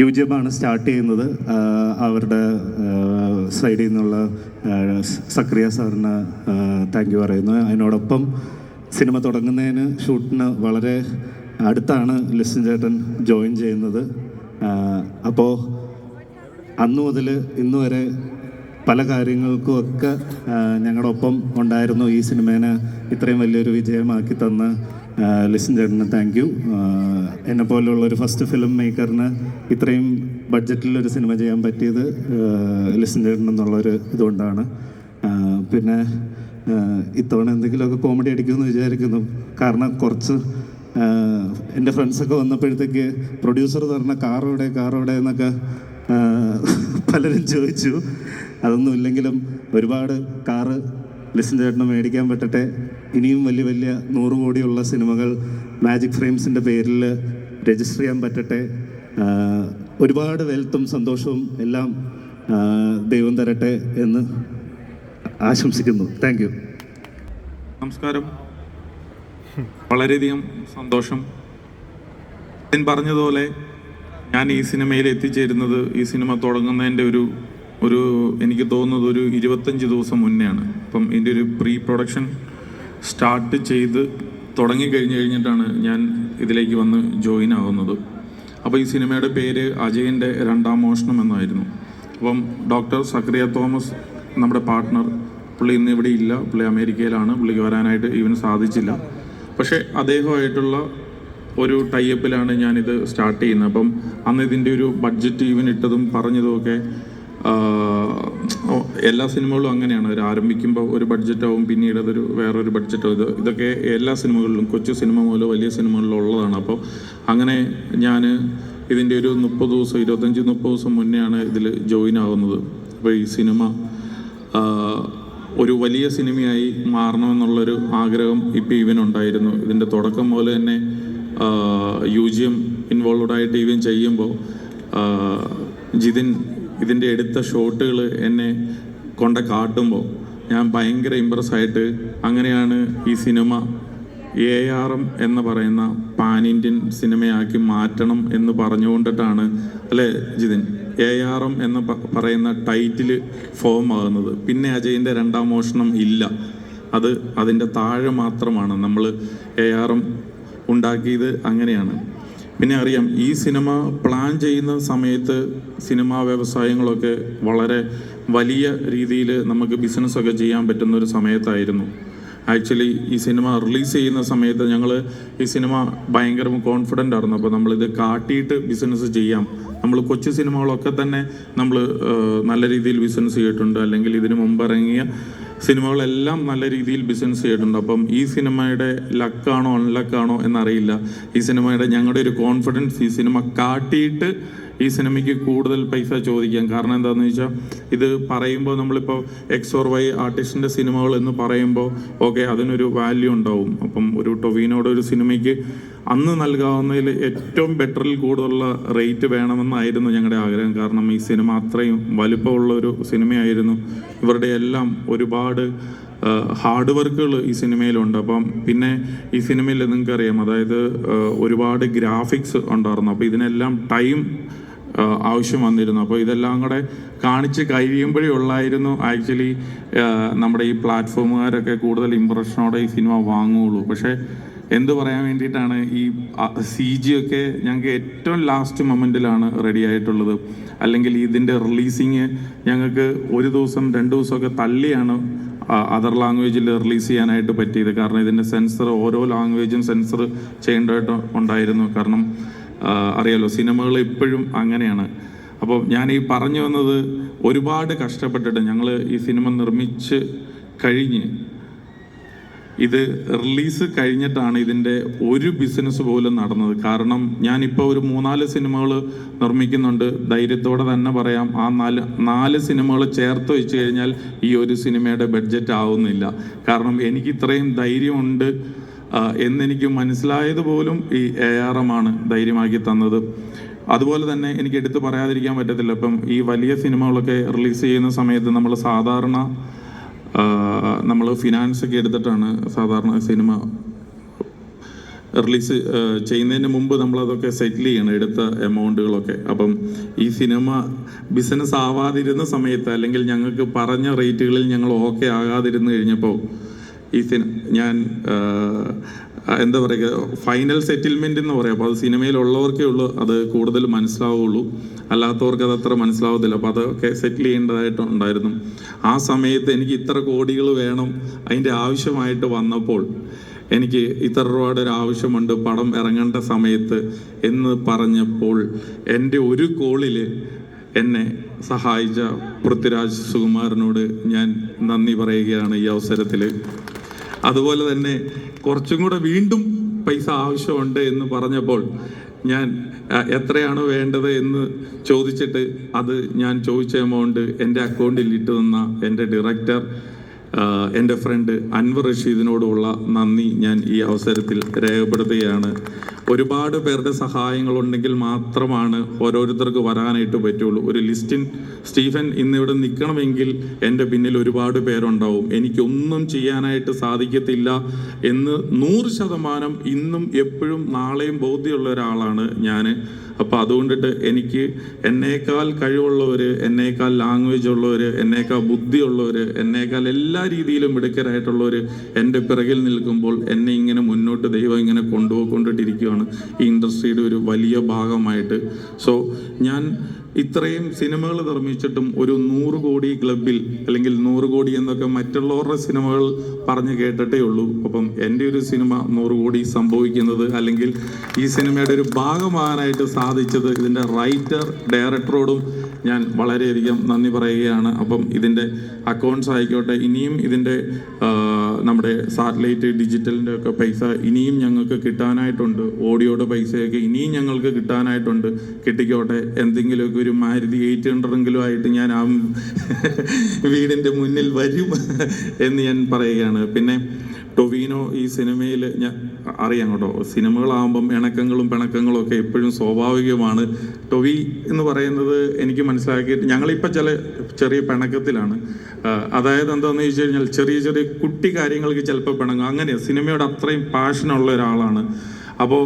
U G M start ചെയ്യുന്നത്. അവരുടെ സൈഡിൽ നിന്നുള്ള സക്രിയ സാറിന് താങ്ക് യു പറയുന്നു. അതിനോടൊപ്പം സിനിമ തുടങ്ങുന്നതിന് ഷൂട്ടിന് വളരെ അടുത്താണ് ലിസൺ ചേട്ടൻ ജോയിൻ ചെയ്യുന്നത്. അപ്പോൾ അന്നു മുതൽ ഇന്ന് വരെ പല കാര്യങ്ങൾക്കുമൊക്കെ ഞങ്ങളൊപ്പം ഉണ്ടായിരുന്നു ഈ സിനിമേനെ ഇത്രയും വലിയൊരു വിജയമാക്കി തന്ന ലിസൻ ചേട്ടന് താങ്ക് യു. എന്നെ പോലുള്ള ഒരു ഫസ്റ്റ് ഫിലിം മേക്കറിന് ഇത്രയും ബഡ്ജറ്റിൽ ഒരു സിനിമ ചെയ്യാൻ പറ്റിയത് ലിസൺ എന്നുള്ളൊരു ഇതുകൊണ്ടാണ്. പിന്നെ ഇത്തവണ എന്തെങ്കിലുമൊക്കെ കോമഡി അടിക്കുമെന്ന് വിചാരിക്കുന്നു. കാരണം കുറച്ച് എന്റെ ഫ്രണ്ട്സൊക്കെ വന്നപ്പോഴത്തേക്ക് പ്രൊഡ്യൂസർ പറഞ്ഞ കാറോടെ കാറോടെ എന്നൊക്കെ പലരും ചോദിച്ചു. അതൊന്നും ഇല്ലെങ്കിലും ഒരുപാട് കാറ് ലിസൺ ചേട്ടന് മേടിക്കാൻ പറ്റട്ടെ. ഇനിയും വലിയ വലിയ നൂറ് കോടിയുള്ള സിനിമകൾ മാജിക് ഫ്രെയിംസിന്റെ പേരിൽ രജിസ്റ്റർ ചെയ്യാൻ പറ്റട്ടെ. ഒരുപാട് വെൽത്തും സന്തോഷവും എല്ലാം ദൈവം തരട്ടെ എന്ന് ആശംസിക്കുന്നു. താങ്ക് യു നമസ്കാരം. വളരെയധികം സന്തോഷം. ഞാൻ പറഞ്ഞതുപോലെ ഞാൻ ഈ സിനിമയിൽ എത്തിച്ചേരുന്നത് ഈ സിനിമ തുടങ്ങുന്നതിന്റെ ഒരു ഒരു എനിക്ക് തോന്നുന്നത് ഒരു ഇരുപത്തഞ്ച് ദിവസം മുന്നെയാണ്. അപ്പം ഇതിന്റെ ഒരു പ്രീ പ്രൊഡക്ഷൻ സ്റ്റാർട്ട് ചെയ്ത് തുടങ്ങി കഴിഞ്ഞ് കഴിഞ്ഞിട്ടാണ് ഞാൻ ഇതിലേക്ക് വന്ന് ജോയിൻ ആകുന്നത് അപ്പോൾ ഈ സിനിമയുടെ പേര് അജയന്റെ രണ്ടാം മോഷണം എന്നായിരുന്നു. അപ്പം ഡോക്ടർ സക്രിയ തോമസ് നമ്മുടെ പാർട്ട്ണർ പുള്ളി ഇന്ന് ഇവിടെ ഇല്ല. പുള്ളി അമേരിക്കയിലാണ്. പുള്ളിക്ക് വരാനായിട്ട് ഈവൻ സാധിച്ചില്ല. പക്ഷേ അദ്ദേഹമായിട്ടുള്ള ഒരു ടൈപ്പിലാണ് ഞാനിത് സ്റ്റാർട്ട് ചെയ്യുന്നത്. അപ്പം അന്ന് ഇതിന്റെ ഒരു ബഡ്ജറ്റ് ഈവൻ ഇട്ടതും പറഞ്ഞതുമൊക്കെ എല്ലാ സിനിമകളും അങ്ങനെയാണ്. അവർ ആരംഭിക്കുമ്പോൾ ഒരു ബഡ്ജറ്റാവും പിന്നീട് അതൊരു വേറൊരു ബഡ്ജറ്റാവും. ഇത് ഇതൊക്കെ എല്ലാ സിനിമകളിലും കൊച്ചു സിനിമ മുതൽ വലിയ സിനിമകളിലും ഉള്ളതാണ്. അപ്പോൾ അങ്ങനെ ഞാൻ ഇതിന്റെ ഒരു മുപ്പത് ദിവസം ഇരുപത്തഞ്ച് മുപ്പത് ദിവസം മുന്നെയാണ് ഇതിൽ ജോയിൻ ആകുന്നത് അപ്പോൾ ഈ സിനിമ ഒരു വലിയ സിനിമയായി മാറണമെന്നുള്ളൊരു ആഗ്രഹം ഇപ്പോൾ ഇവനുണ്ടായിരുന്നു. ഇതിന്റെ തുടക്കം പോലെ തന്നെ യു ജി എം ഇൻവോൾവഡ് ആയിട്ട് ഇവൻ ചെയ്യുമ്പോൾ ജിതിൻ ഇതിന്റെ എടുത്ത ഷോട്ടുകൾ എന്നെ കൊണ്ട കാട്ടുമ്പോൾ ഞാൻ ഭയങ്കര ഇമ്പ്രസ്സായിട്ട് അങ്ങനെയാണ് ഈ സിനിമ എ ആർ എം എന്ന് പറയുന്ന പാൻ ഇന്ത്യൻ സിനിമയാക്കി മാറ്റണം എന്ന് പറഞ്ഞുകൊണ്ടിട്ടാണ് അല്ലേ ജിതിൻ? എ ആർ എം എന്ന് പറയുന്ന ടൈറ്റിൽ ഫോം ആകുന്നത്. പിന്നെ അജയിന്റെ രണ്ടാം മോഷണം ഇല്ല. അത് അതിന്റെ താഴെ മാത്രമാണ്. നമ്മൾ എ ആർ എം ഉണ്ടാക്കിയത് അങ്ങനെയാണ്. പിന്നെ അറിയാം ഈ സിനിമ പ്ലാൻ ചെയ്യുന്ന സമയത്ത് സിനിമാ വ്യവസായങ്ങളൊക്കെ വളരെ വലിയ രീതിയിൽ നമുക്ക് ബിസിനസ്സൊക്കെ ചെയ്യാൻ പറ്റുന്ന ഒരു സമയത്തായിരുന്നു. ആക്ച്വലി ഈ സിനിമ റിലീസ് ചെയ്യുന്ന സമയത്ത് ഞങ്ങൾ ഈ സിനിമ ഭയങ്കര കോൺഫിഡന്റ് ആയിരുന്നു. അപ്പോൾ നമ്മളിത് കാട്ടിയിട്ട് ബിസിനസ് ചെയ്യാം. നമ്മൾ കൊച്ചു സിനിമകളൊക്കെ തന്നെ നമ്മൾ നല്ല രീതിയിൽ ബിസിനസ് ചെയ്തിട്ടുണ്ട്. അല്ലെങ്കിൽ ഇതിനു മുമ്പ് ഇറങ്ങിയ സിനിമകളെല്ലാം നല്ല രീതിയിൽ ബിസിനസ് ചെയ്തിട്ടുണ്ട്. അപ്പം ഈ സിനിമയുടെ ലക്കാണോ അൺലക്കാണോ എന്നറിയില്ല. ഈ സിനിമയുടെ ഞങ്ങളുടെ ഒരു കോൺഫിഡൻസ് ഈ സിനിമ കാട്ടിയിട്ട് ഈ സിനിമയ്ക്ക് കൂടുതൽ പൈസ ചോദിക്കാം. കാരണം എന്താണെന്ന് വെച്ചാൽ ഇത് പറയുമ്പോൾ നമ്മളിപ്പോൾ എക്സ് ഓർ വൈ ആർട്ടിസ്റ്റിന്റെ സിനിമകൾ എന്ന് പറയുമ്പോൾ ഓക്കെ അതിനൊരു വാല്യൂ ഉണ്ടാവും. അപ്പം ഒരു ടൊവീനോടെ ഒരു സിനിമയ്ക്ക് അന്ന് നൽകാവുന്നതിൽ ഏറ്റവും ബെറ്ററിൽ കൂടുതലുള്ള റേറ്റ് വേണമെന്നായിരുന്നു ഞങ്ങളുടെ ആഗ്രഹം. കാരണം ഈ സിനിമ അത്രയും വലുപ്പമുള്ള ഒരു സിനിമയായിരുന്നു. ഇവരുടെ എല്ലാം ഒരുപാട് ഹാർഡ് വർക്കുകൾ ഈ സിനിമയിലുണ്ട്. അപ്പം പിന്നെ ഈ സിനിമയിൽ നിങ്ങൾക്കറിയാം അതായത് ഒരുപാട് ഗ്രാഫിക്സ് ഉണ്ടായിരുന്നു. അപ്പോൾ ഇതിനെല്ലാം ടൈം ആവശ്യം വന്നിരുന്നു. അപ്പോൾ ഇതെല്ലാം കൂടെ കാണിച്ച് കഴിയുമ്പോഴേ ഉള്ളായിരുന്നു. ആക്ച്വലി നമ്മുടെ ഈ പ്ലാറ്റ്ഫോമുകാരൊക്കെ കൂടുതൽ ഇമ്പ്രഷനോടെ ഈ സിനിമ വാങ്ങുകയുള്ളൂ. പക്ഷേ എന്ത് പറയാൻ വേണ്ടിയിട്ടാണ് ഈ സി ജി ഒക്കെ ഞങ്ങൾക്ക് ഏറ്റവും ലാസ്റ്റ് മൊമെന്റിലാണ് റെഡി ആയിട്ടുള്ളത്. അല്ലെങ്കിൽ ഇതിന്റെ റിലീസിങ് ഞങ്ങൾക്ക് ഒരു ദിവസം രണ്ട് ദിവസമൊക്കെ തള്ളിയാണ് അതർ ലാംഗ്വേജിൽ റിലീസ് ചെയ്യാനായിട്ട് പറ്റിയത്. കാരണം ഇതിന്റെ സെൻസർ ഓരോ ലാംഗ്വേജും സെൻസർ ചെയ്യേണ്ടതായിട്ട് ഉണ്ടായിരുന്നു. കാരണം അറിയാലോ സിനിമകൾ ഇപ്പോഴും അങ്ങനെയാണ്. അപ്പോൾ ഞാൻ ഈ പറഞ്ഞു വന്നത് ഒരുപാട് കഷ്ടപ്പെട്ടിട്ട് ഞങ്ങൾ ഈ സിനിമ നിർമ്മിച്ച് കഴിഞ്ഞ് ഇത് റിലീസ് കഴിഞ്ഞിട്ടാണ് ഇതിന്റെ ഒരു ബിസിനസ് പോലും നടന്നത്. കാരണം ഞാനിപ്പോൾ ഒരു മൂന്നാൽ സിനിമകൾ നിർമ്മിക്കുന്നുണ്ട്. ധൈര്യത്തോടെ തന്നെ പറയാം ആ നാല് നാല് സിനിമകൾ ചേർത്ത് വെച്ച് കഴിഞ്ഞാൽ ഈ ഒരു സിനിമയുടെ ബഡ്ജറ്റ് ആവുന്നില്ല. കാരണം എനിക്ക് ഇത്രയും ധൈര്യമുണ്ട്. എന്നെനിക്ക് മനസ്സിലായത് പോലും ഈ എ ആർ എം ആണ് ധൈര്യമാക്കി തന്നത്. അതുപോലെ തന്നെ എനിക്ക് എടുത്തു പറയാതിരിക്കാൻ പറ്റത്തില്ല. ഇപ്പം ഈ വലിയ സിനിമകളൊക്കെ റിലീസ് ചെയ്യുന്ന സമയത്ത് നമ്മൾ സാധാരണ നമ്മൾ ഫിനാൻസ് ഒക്കെ എടുത്തിട്ടാണ് സാധാരണ സിനിമ റിലീസ് ചെയ്യുന്നതിന് മുമ്പ് നമ്മളതൊക്കെ സെറ്റിൽ ചെയ്യണം എടുത്ത എമൗണ്ടുകളൊക്കെ. അപ്പം ഈ സിനിമ ബിസിനസ് ആവാതിരുന്ന സമയത്ത് അല്ലെങ്കിൽ ഞങ്ങൾക്ക് പറഞ്ഞ റേറ്റുകളിൽ ഞങ്ങൾ ഓക്കെ ആകാതിരുന്ന് കഴിഞ്ഞപ്പോൾ ഈ സിന ഞാൻ എന്താ പറയുക ഫൈനൽ സെറ്റിൽമെന്റ് എന്ന് പറയാം. അപ്പോൾ അത് സിനിമയിലുള്ളവർക്കേ ഉള്ളൂ അത് കൂടുതൽ മനസ്സിലാവുള്ളൂ. അല്ലാത്തവർക്ക് അത് അത്ര മനസ്സിലാവത്തില്ല. അപ്പോൾ അതൊക്കെ സെറ്റിൽ ചെയ്യേണ്ടതായിട്ടുണ്ടായിരുന്നു ആ സമയത്ത് എനിക്ക് ഇത്ര കോടികൾ വേണം അതിന്റെ ആവശ്യമായിട്ട് വന്നപ്പോൾ എനിക്ക് ഇത്ര രൂപയുടെ ഒരു ആവശ്യമുണ്ട് പടം ഇറങ്ങേണ്ട സമയത്ത് എന്ന് പറഞ്ഞപ്പോൾ എന്റെ ഒരു കോളിൽ എന്നെ സഹായിച്ച പൃഥ്വിരാജ് സുകുമാരനോട് ഞാൻ നന്ദി പറയുകയാണ് ഈ അവസരത്തിൽ. അതുപോലെ തന്നെ കുറച്ചും കൂടെ വീണ്ടും പൈസ ആവശ്യമുണ്ട് എന്ന് പറഞ്ഞപ്പോൾ ഞാൻ എത്രയാണ് വേണ്ടത് എന്ന് ചോദിച്ചിട്ട് അത് ഞാൻ ചോദിച്ച എമൗണ്ട് എന്റെ അക്കൗണ്ടിൽ ഇട്ട് തന്ന എന്റെ ഡയറക്ടർ എന്റെ ഫ്രണ്ട് അൻവർ റഷീദിനോടുള്ള നന്ദി ഞാൻ ഈ അവസരത്തിൽ രേഖപ്പെടുത്തുകയാണ്. ഒരുപാട് പേരുടെ സഹായങ്ങളുണ്ടെങ്കിൽ മാത്രമാണ് ഓരോരുത്തർക്ക് വരാനായിട്ട് പറ്റുള്ളൂ. ഒരു ലിസ്റ്റിൻ സ്റ്റീഫൻ ഇന്നിവിടെ നിൽക്കണമെങ്കിൽ എന്റെ പിന്നിൽ ഒരുപാട് പേരുണ്ടാവും. എനിക്കൊന്നും ചെയ്യാനായിട്ട് സാധിക്കത്തില്ല എന്ന് നൂറ് ശതമാനം ഇന്നും എപ്പോഴും നാളെയും ബോധ്യമുള്ള ഒരാളാണ് ഞാൻ. അപ്പോൾ അതുകൊണ്ടിട്ട് എനിക്ക് എന്നേക്കാൾ കഴിവുള്ളവർ എന്നേക്കാൾ ലാംഗ്വേജ് ഉള്ളവർ എന്നേക്കാൾ ബുദ്ധിയുള്ളവർ എന്നേക്കാൾ എല്ലാ രീതിയിലും മിടുക്കരായിട്ടുള്ളവർ എന്റെ പിറകിൽ നിൽക്കുമ്പോൾ എന്നെ ഇങ്ങനെ മുന്നോട്ട് ദൈവം ഇങ്ങനെ കൊണ്ടുപോയിക്കൊണ്ടിട്ടിരിക്കുകയാണ് ഈ ഇൻഡസ്ട്രിയുടെ ഒരു വലിയ ഭാഗമായിട്ട്. സോ ഞാൻ ഇത്രയും സിനിമകൾ നിർമ്മിച്ചിട്ടും ഒരു നൂറ് കോടി ക്ലബിൽ അല്ലെങ്കിൽ നൂറ് കോടി എന്നൊക്കെ മറ്റുള്ളവരുടെ സിനിമകൾ പറഞ്ഞു കേട്ടിട്ടേ ഉള്ളൂ. അപ്പം എന്റെ ഒരു സിനിമ നൂറ് കോടി സംഭവിക്കുന്നത് അല്ലെങ്കിൽ ഈ സിനിമയുടെ ഒരു ഭാഗമാകാനായിട്ട് സാധിച്ചത് ഇതിന്റെ റൈറ്റർ ഡയറക്ടറോടും ഞാൻ വളരെയധികം നന്ദി പറയുകയാണ്. അപ്പം ഇതിന്റെ അക്കൗണ്ട്സ് ആയിക്കോട്ടെ ഇനിയും ഇതിന്റെ നമ്മുടെ സാറ്റലൈറ്റ് ഡിജിറ്റലിന്റെ ഒക്കെ പൈസ ഇനിയും ഞങ്ങൾക്ക് കിട്ടാനായിട്ടുണ്ട്. ഓഡിയോയുടെ പൈസയൊക്കെ ഇനിയും ഞങ്ങൾക്ക് കിട്ടാനായിട്ടുണ്ട്. കിട്ടിക്കോട്ടെ എന്തെങ്കിലുമൊക്കെ ഒരു മാരുതി എയ്റ്റ് ഹൺഡ്രഡെങ്കിലും ആയിട്ട് ഞാൻ ആ വീടിന്റെ മുന്നിൽ വരും എന്ന് ഞാൻ പറയുകയാണ്. പിന്നെ ടൊവീനോ ഈ സിനിമയിൽ ഞാൻ അറിയാം കേട്ടോ. സിനിമകളാകുമ്പം ഇണക്കങ്ങളും പിണക്കങ്ങളും ഒക്കെ എപ്പോഴും സ്വാഭാവികമാണ്. ടൊവി എന്ന് പറയുന്നത് എനിക്ക് മനസ്സിലാക്കിയിട്ട് ഞങ്ങളിപ്പോൾ ചില ചെറിയ പിണക്കത്തിലാണ്. അതായത് എന്താണെന്ന് ചോദിച്ചു കഴിഞ്ഞാൽ ചെറിയ ചെറിയ കുട്ടി കാര്യങ്ങൾക്ക് ചിലപ്പോൾ പിണങ്ങും. അങ്ങനെയാണ് സിനിമയോട് അത്രയും പാഷനുള്ള ഒരാളാണ്. അപ്പോൾ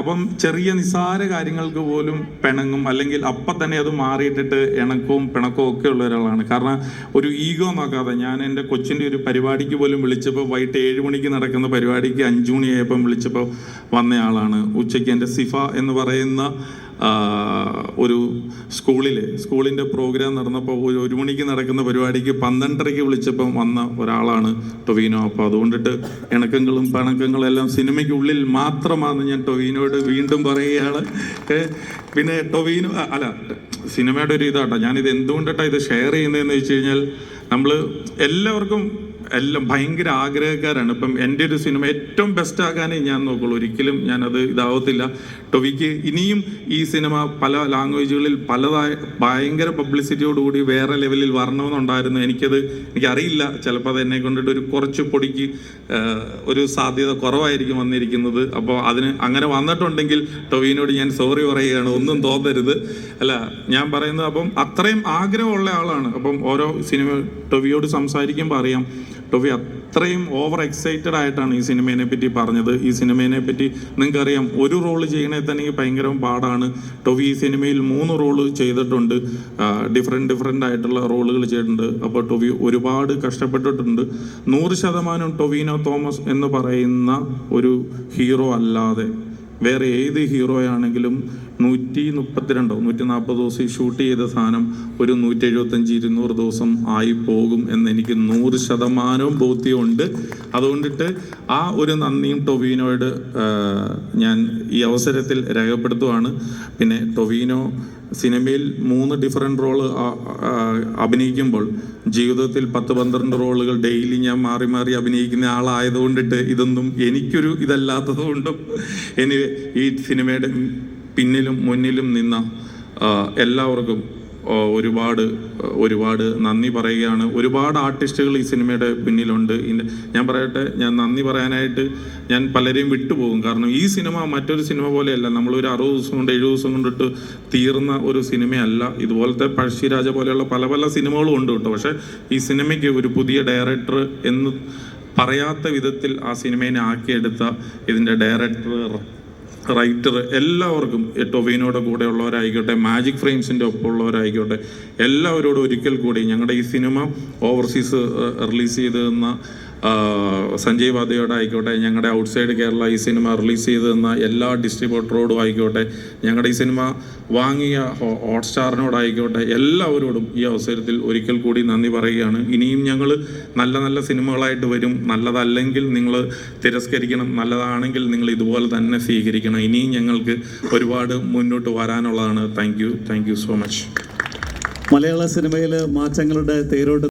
അപ്പം ചെറിയ നിസാര കാര്യങ്ങൾക്ക് പോലും പിണങ്ങും അല്ലെങ്കിൽ അപ്പം തന്നെ അത് മാറിയിട്ടിട്ട് ഇണക്കവും പിണക്കവും ഒക്കെ ഉള്ള ഒരാളാണ്. കാരണം ഒരു ഈഗോ നോക്കാതെ ഞാൻ എന്റെ കൊച്ചിന്റെ ഒരു പരിപാടിക്ക് പോലും വിളിച്ചപ്പോൾ വൈകിട്ട് ഏഴ് മണിക്ക് നടക്കുന്ന പരിപാടിക്ക് അഞ്ചു മണിയായപ്പം വിളിച്ചപ്പോൾ വന്നയാളാണ്. ഉച്ചയ്ക്ക് എന്റെ സിഫ എന്ന് പറയുന്ന ഒരു സ്കൂളിൽ സ്കൂളിന്റെ പ്രോഗ്രാം നടന്നപ്പോൾ ഒരു ഒരു മണിക്ക് നടക്കുന്ന പരിപാടിക്ക് പന്ത്രണ്ടരയ്ക്ക് വിളിച്ചപ്പം വന്ന ഒരാളാണ് ടൊവീനോ. അപ്പോൾ അതുകൊണ്ടിട്ട് ഇണക്കങ്ങളും പണക്കങ്ങളും എല്ലാം സിനിമയ്ക്കുള്ളിൽ മാത്രമാണ് ഞാൻ ടൊവീനോട് വീണ്ടും പറയുകയാണ്. പിന്നെ ടൊവീനോ അല്ല സിനിമയുടെ ഒരു ഇതാട്ടോ. ഞാനിത് എന്തുകൊണ്ടിട്ടാണ് ഇത് ഷെയർ ചെയ്യുന്നതെന്ന് വെച്ച് കഴിഞ്ഞാൽ നമ്മൾ എല്ലാവർക്കും എല്ലാം ഭയങ്കര ആഗ്രഹക്കാരാണ്. ഇപ്പം എന്റെ ഒരു സിനിമ ഏറ്റവും ബെസ്റ്റ് ആകാനേ ഞാൻ നോക്കുള്ളൂ. ഒരിക്കലും ഞാനത് ഇതാവത്തില്ല. ടൊവിക്ക് ഇനിയും ഈ സിനിമ പല ലാംഗ്വേജുകളിൽ പലതായ ഭയങ്കര പബ്ലിസിറ്റിയോടുകൂടി വേറെ ലെവലിൽ വരണമെന്നുണ്ടായിരുന്നു. എനിക്കത് എനിക്കറിയില്ല. ചിലപ്പോൾ അത് എന്നെ കൊണ്ടിട്ട് ഒരു കുറച്ച് പൊടിക്ക് ഒരു സാധ്യത കുറവായിരിക്കും വന്നിരിക്കുന്നത്. അപ്പോൾ അതിന് അങ്ങനെ വന്നിട്ടുണ്ടെങ്കിൽ ടൊവിനോട് ഞാൻ സോറി പറയുകയാണ്. ഒന്നും തോന്നരുത്. അല്ല ഞാൻ പറയുന്നത് അപ്പം അത്രയും ആഗ്രഹമുള്ള ആളാണ്. അപ്പം ഓരോ സിനിമ ടൊവിയോട് സംസാരിക്കുമ്പോൾ അറിയാം. ടൊവി അത്രയും ഓവർ എക്സൈറ്റഡ് ആയിട്ടാണ് ഈ സിനിമയെ പറ്റി പറഞ്ഞത്. ഈ സിനിമയെ പറ്റി നിങ്ങൾക്കറിയാം ഒരു റോൾ ചെയ്യണേ തന്നെ ഭയങ്കര പാടാണ്. ടോഫി ഈ സിനിമയിൽ മൂന്ന് റോൾ ചെയ്തിട്ടുണ്ട്. ഡിഫറെന്റ് ഡിഫറെന്റ് ആയിട്ടുള്ള റോളുകൾ ചെയ്തിട്ടുണ്ട്. അപ്പോൾ ടോഫി ഒരുപാട് കഷ്ടപ്പെട്ടിട്ടുണ്ട്. നൂറ് ശതമാനം ടൊവിനോ തോമസ് എന്ന് പറയുന്ന ഒരു ഹീറോ അല്ലാതെ. വേറെ ഏത് ഹീറോ ആണെങ്കിലും നൂറ്റി മുപ്പത്തിരണ്ടോ നൂറ്റി നാൽപ്പത് ദിവസം ഈ ഷൂട്ട് ചെയ്ത സാധനം ഒരു നൂറ്റി എഴുപത്തഞ്ച് ഇരുന്നൂറ് ദിവസം ആയി പോകും എന്ന് എനിക്ക് നൂറ് ശതമാനവും ബോധ്യമുണ്ട്. അതുകൊണ്ടിട്ട് ആ ഒരു നന്ദിയും ടൊവീനോയോട് ഞാൻ ഈ അവസരത്തിൽ രേഖപ്പെടുത്തുവാണ്. പിന്നെ ടൊവീനോ സിനിമയിൽ മൂന്ന് ഡിഫറെന്റ് റോൾ അഭിനയിക്കുമ്പോൾ ജീവിതത്തിൽ പത്ത് പന്ത്രണ്ട് റോളുകൾ ഡെയിലി ഞാൻ മാറി മാറി അഭിനയിക്കുന്ന ആളായതുകൊണ്ടിട്ട് ഇതൊന്നും എനിക്കൊരു ഇതല്ലാത്തത് കൊണ്ടും ഇനി ഈ സിനിമയുടെ പിന്നിലും മുന്നിലും നിന്ന എല്ലാവർക്കും ഒരുപാട് ഒരുപാട് നന്ദി പറയുകയാണ്. ഒരുപാട് ആർട്ടിസ്റ്റുകൾ ഈ സിനിമയുടെ പിന്നിലുണ്ട്. ഞാൻ പറയട്ടെ ഞാൻ നന്ദി പറയാനായിട്ട് ഞാൻ പലരെയും വിട്ടുപോകും. കാരണം ഈ സിനിമ മറ്റൊരു സിനിമ പോലെയല്ല. നമ്മൾ ഒരു അറുപത് ദിവസം കൊണ്ട് എഴുപത് ദിവസം കൊണ്ടിട്ട് തീർന്ന ഒരു സിനിമയല്ല. ഇതുപോലത്തെ പഴശ്ശിരാജ പോലെയുള്ള പല പല സിനിമകളും ഉണ്ട് കേട്ടോ. പക്ഷേ ഈ സിനിമയ്ക്ക് ഒരു പുതിയ ഡയറക്ടർ എന്ന് പറയാത്ത വിധത്തിൽ ആ സിനിമയെ ആക്കിയെടുത്ത ഇതിന്റെ ഡയറക്ടർ റൈറ്റർ എല്ലാവർക്കും ടൊവിനോടെ കൂടെ ഉള്ളവരായിക്കോട്ടെ മാജിക് ഫ്രെയിംസിന്റെ ഒപ്പമുള്ളവരായിക്കോട്ടെ എല്ലാവരോടും ഒരിക്കൽ കൂടി ഞങ്ങളുടെ ഈ സിനിമ ഓവർസീസ് റിലീസ് ചെയ്ത് തന്ന സഞ്ജയ് വാദ്യയോട് ആയിക്കോട്ടെ ഞങ്ങളുടെ ഔട്ട്സൈഡ് കേരള ഈ സിനിമ റിലീസ് ചെയ്ത് തന്ന എല്ലാ ഡിസ്ട്രിബ്യൂട്ടറോടും ആയിക്കോട്ടെ ഞങ്ങളുടെ ഈ സിനിമ വാങ്ങിയ ഹോട്ട്സ്റ്റാറിനോടായിക്കോട്ടെ എല്ലാവരോടും ഈ അവസരത്തിൽ ഒരിക്കൽ കൂടി നന്ദി പറയുകയാണ്. ഇനിയും ഞങ്ങൾ നല്ല നല്ല സിനിമകളായിട്ട് വരും. നല്ലതല്ലെങ്കിൽ നിങ്ങൾ തിരസ്കരിക്കണം. നല്ലതാണെങ്കിൽ നിങ്ങൾ ഇതുപോലെ തന്നെ സ്വീകരിക്കണം. ഇനിയും ഞങ്ങൾക്ക് ഒരുപാട് മുന്നോട്ട് വരാനുള്ളതാണ്. Thank you. Thank you so much. Malayala സിനിമയിൽ മാറ്റങ്ങളുടെ തേരോട്ട്